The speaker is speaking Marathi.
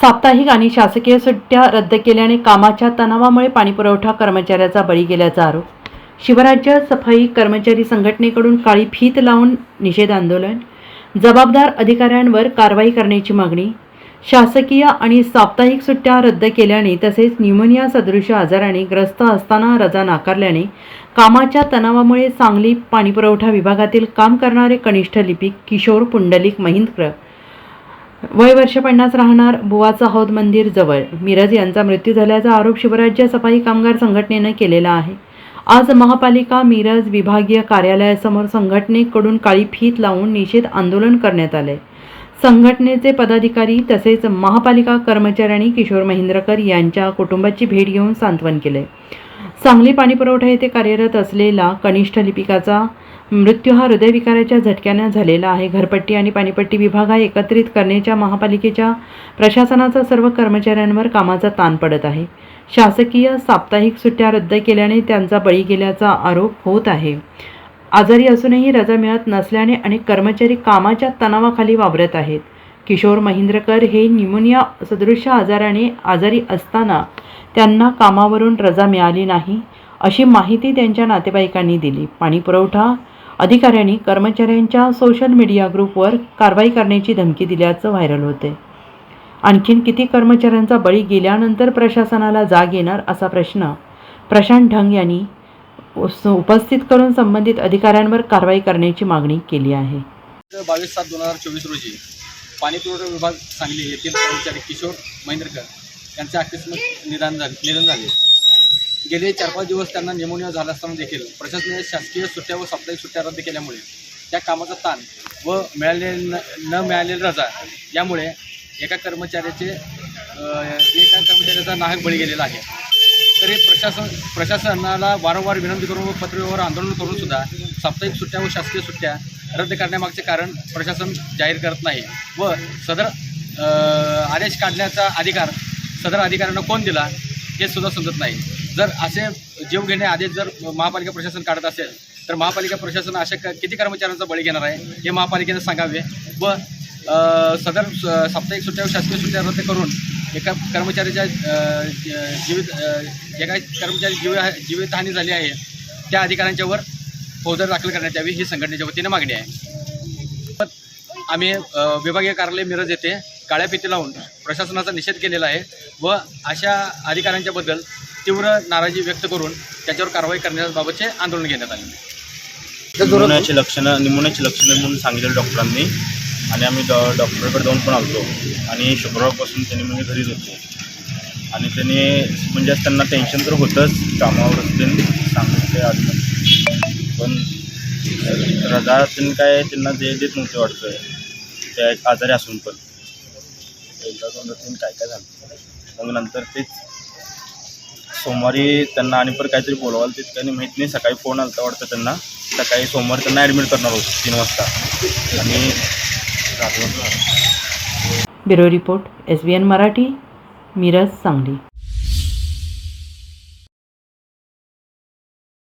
साप्ताहिक आणि शासकीय सुट्ट्या रद्द केल्याने कामाच्या तणावामुळे पाणीपुरवठा कर्मचाऱ्याचा बळी गेल्याचा आरोप. शिवराज्य सफाई कर्मचारी संघटनेकडून काळी फीत लावून निषेध आंदोलन. जबाबदार अधिकाऱ्यांवर कारवाई करण्याची मागणी. शासकीय आणि साप्ताहिक सुट्ट्या रद्द केल्याने तसेच न्यूमोनिया सदृश आजाराने ग्रस्त असताना रजा नाकारल्याने कामाच्या तणावामुळे सांगली पाणीपुरवठा विभागातील काम करणारे कनिष्ठ लिपिक किशोर पुंडलिक महिंद्र वय वर्ष पन्नास राहणार बुवाचा हौद मंदिर जवळ. मिरज यांचा मृत्यू झाल्याचा आरोप शिवराज्य सफाई कामगार संघटनेनं केलेला आहे. आज महापालिका मिरज विभागीय कार्यालयासमोर संघटनेकडून काळी फीत लावून निषेध आंदोलन करण्यात आले संघटनेचे पदाधिकारी तसेच महापालिका कर्मचाऱ्यांनी किशोर महेंद्रकर यांच्या कुटुंबाची भेट घेऊन सांत्वन केले सांगली पाणीपुरवठा येथे कार्यरत असलेला कनिष्ठ लिपिकाचा मृत्यू हा हृदयविकाराच्या झटक्याने झालेला आहे. घरपट्टी आणि पाणीपट्टी विभाग हा एकत्रित करण्याच्या महापालिकेच्या प्रशासनाचा सर्व कर्मचाऱ्यांवर कामाचा ताण पडत आहे. शासकीय साप्ताहिक सुट्ट्या रद्द केल्याने त्यांचा बळी गेल्याचा आरोप होत आहे. आजारी असूनही रजा मिळत नसल्याने अनेक कर्मचारी कामाच्या तणावाखाली वावरत आहेत. किशोर महिंद्रकर हे निमोनिया सदृश आजाराने आजारी असताना त्यांना कामावरून रजा मिळाली नाही अशी माहिती त्यांच्या नातेवाईकांनी दिली. पाणीपुरवठा अधिकाऱ्यांनी कर्मचाऱ्यांच्या सोशल मीडिया ग्रुपवर कारवाई करण्याची धमकी दिल्याचं व्हायरल होते आणखीन किती कर्मचाऱ्यांचा बळी गेल्यानंतर प्रशासनाला जाग येणार असा प्रश्न प्रशांत ढंग यांनी उपस्थित करून संबंधित अधिकाऱ्यांवर कारवाई करण्याची मागणी केली आहे. बावीस सात दोन हजार चोवीस रोजी पाणीपुरवठा विभाग सांगली येथील कर्मचारी किशोर महेंद्रकर यांचे आकस्मिक निदान झाले निधन झाले. गेले चार पाच दिवस त्यांना निमोनिया झाला असताना देखील प्रशासनाने शासकीय सुट्ट्या व साप्ताहिक सुट्ट्या रद्द केल्यामुळे त्या कामाचा ताण व मिळालेले न न मिळालेली रजा यामुळे एका कर्मचाऱ्याचे एका कर्मचाऱ्याचा नाहक बळी गेलेला आहे. तरी प्रशासन प्रशासनाला वारंवार विनंती करून व पत्रव्यवहार आंदोलन करून सुद्धा साप्ताहिक सुट्ट्या व शासकीय सुट्ट्या रद्द करण्यामागचे कारण प्रशासन जाहीर करत नाही व सदर आदेश काढण्याचा अधिकार सदर अधिकाऱ्यांना कोण दिला हे सुद्धा समजत नाही. जर असे जीव घेणे आदेश जर महापालिका प्रशासन काढत असेल तर महापालिका प्रशासन अशा क किती कर्मचाऱ्यांचा बळी घेणार आहे हे महापालिकेने सांगावे. व सदर स- साप्ताहिक सुट्ट्या शासकीय सुट्ट्या रद्द करून एका कर्मचाऱ्याच्या जीवित जे एका कर्मचारी जीव जीवितहानी झाली आहे त्या अधिकाऱ्यांच्यावर फौजदार दाखल करण्यात यावी ही संघटनेच्या वतीने मागणी आहे. आम्ही विभागीय कार्यालय मिरज येथे काळ्या फिती लावून प्रशासनाचा निषेध केलेला आहे व अशा अधिकाऱ्यांच्याबद्दल तीव्र नाराजी व्यक्त करून त्याच्यावर कारवाई करण्याबाबतचे आंदोलन घेण्यात आले निमोनियाची लक्षणं निमोनियाची लक्षणं म्हणून सांगितलं डॉक्टरांनी. आणि आम्ही डॉ डॉक्टरकडे जाऊन पण आलो आणि शुक्रवारपासून त्यांनी म्हणजे घरीच होते. आणि त्यांनी म्हणजे त्यांना टेन्शन तर होतंच कामावर त्यांनी सांगितले आज. पण रजा त्यांनी काय त्यांना जे देत नव्हते वाटतं त्या आजारी असून पण. एकदा दोनदा तीन काय काय झालं. मग नंतर तेच सोमवारी त्यांना आणि पण काहीतरी बोलवाल ते त्यांनी माहीत नाही. सकाळी फोन आला वाटतं त्यांना. सकाळी सोमवारी त्यांना ॲडमिट करणार होतो तीन वाजता. आणि रात्री. Bureau report S B N Marathi Miraj Sangli.